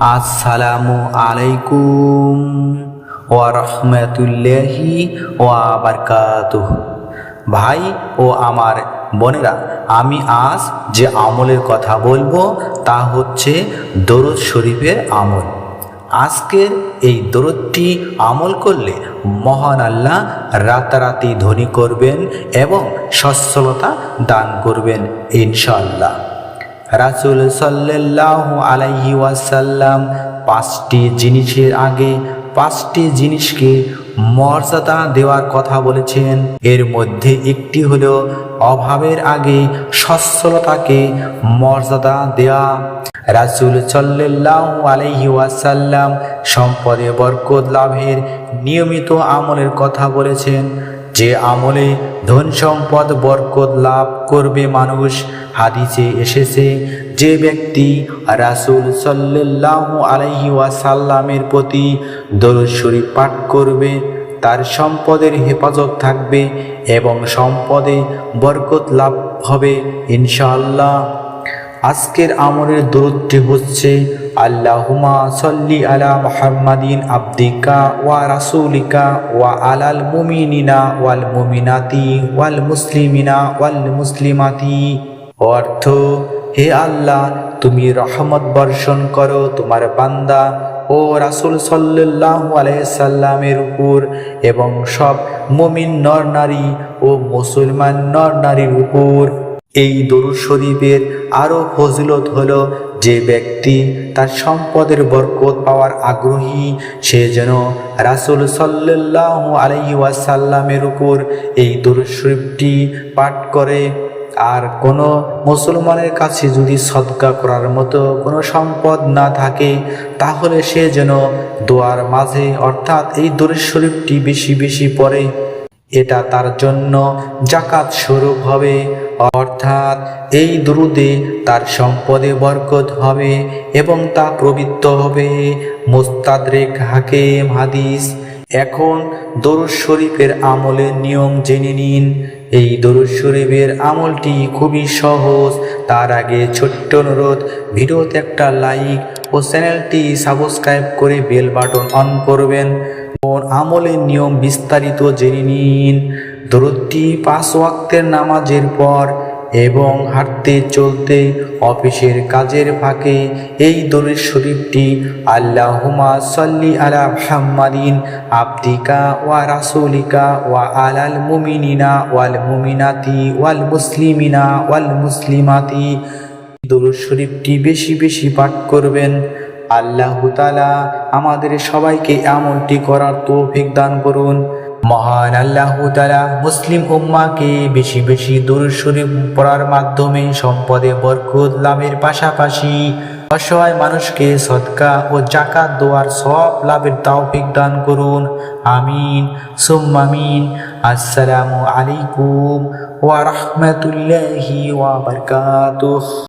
আসসালামু আলাইকুম ওয়া রহমতুল্লাহি ওয়া বারকাতুহ ভাই ও আমার বোনেরা, আমি আজ যে আমলের কথা বলব তা হচ্ছে দরুদ শরীফের আমল। আজকের এই দরদটি আমল করলে মহান আল্লাহ রাতারাতি ধনী করবেন এবং সচ্ছলতা দান করবেন ইনশাআল্লাহ। রাসুল সাল্লাহ আলাইহি ওয়াসাল্লাম পাঁচটি জিনিসের আগে পাঁচটি জিনিসকে মর্যাদা দেওয়ার কথা বলেছেন। এর মধ্যে একটি হলো অভাবের আগে সচ্ছলতাকে মর্যাদা দেয়া। রাসুল সাল্লাহ আলাইহি ওয়াসাল্লাম সম্পদে বরকত লাভের নিয়মিত আমলের কথা বলেছেন। যে আমলে ধন সম্পদ বরকত লাভ করবে মানুষ, হাদিসে এসেছে যে ব্যক্তি রাসুল সাল্লাহ আলহি ওয়াসাল্লামের প্রতি দরুদ শরীফ পাঠ করবে, তার সম্পদের হেফাজত থাকবে এবং সম্পদে বরকত লাভ হবে ইনশাআল্লাহ। আজকের আমলের দূরত্বে হচ্ছে আল্লাহুমা সল্লি আলা মুহাম্মাদিন আব্দিকা ওয়া রাসূলিকা ওয়া আলাল মুমিনিনা ওয়াল মুমিনাতি ওয়াল মুসলিমিনা ওয়াল মুসলিমাতি। অর্থ, হে আল্লাহ, তুমি রহমত বর্ষণ করো তোমার বান্দা ও রাসুল সাল্লাহ আলাইসাল্লামের উপর এবং সব মুমিন নর নারী ও মুসলমান নর নারীর উপর। এই দরুদ শরীফের আরও ফজিলত হলো যে ব্যক্তি তার সম্পদের বরকত পাওয়ার আগ্রহী, সে যেন রাসুল সাল্লাহ ওয়াসাল্লামের উপর এই দরুদ শরীফটি পাঠ করে। আর কোনো মুসলমানের কাছে যদি সদকা করার মতো কোনো সম্পদ না থাকে, তাহলে সে যেন দোয়ার মাঝে, অর্থাৎ এই দরুদ শরীফটি বেশি বেশি পড়ে। এটা তার জন্য জাকাত স্বরূপ হবে। অর্থাৎ এই দুরুদে তার সম্পদে বরকত হবে এবং তা প্রবৃত্ত হবে। মোস্তাদরেক হাকেম হাদিস। এখন দরুদ শরীফের আমলের নিয়ম জেনে নিন। এই দরুদ শরীফের আমলটি খুবই সহজ। তার আগে ছোট্ট অনুরোধ, ভিডিওতে একটা লাইক ও চ্যানেলটি সাবস্ক্রাইব করে বেল বাটন অন করবেন। আমলের নিয়ম বিস্তারিত জেনে নিন। দরুদটি পাঁচ ওয়াক্তের নামাজের পর এবং হাঁটতে চলতে অফিসের কাজের ফাঁকে এই দরুদ শরীফটি আল্লাহুমা সাল্লি আলা মুহাম্মাদিন আবদিকা ওয়া রাসূলিকা ওয়া আলাল মুমিনিনা ওয়াল মুমিনাতি ওয়াল মুসলিমিনা ওয়াল মুসলিমাতি। দরুদ শরীফটি বেশি বেশি পাঠ করবেন। আল্লাহ তালা আমাদের সবাইকে এমনটি করার তৌফিক দান করুন। মহান আল্লাহ তালা মুসলিম উম্মাকে বেশি বেশি শরীফ পড়ার মাধ্যমে সম্পদে বরকত লাভের পাশাপাশি অসহায় মানুষকে সৎকা ও জাকাত দেওয়ার সব লাভের তৌফিক দান করুন। আমিন। সুম্মামিন আসসালামু আলাইকুম ওয়া রাহমাতুল্লাহি ওয়া বারাকাতুহু।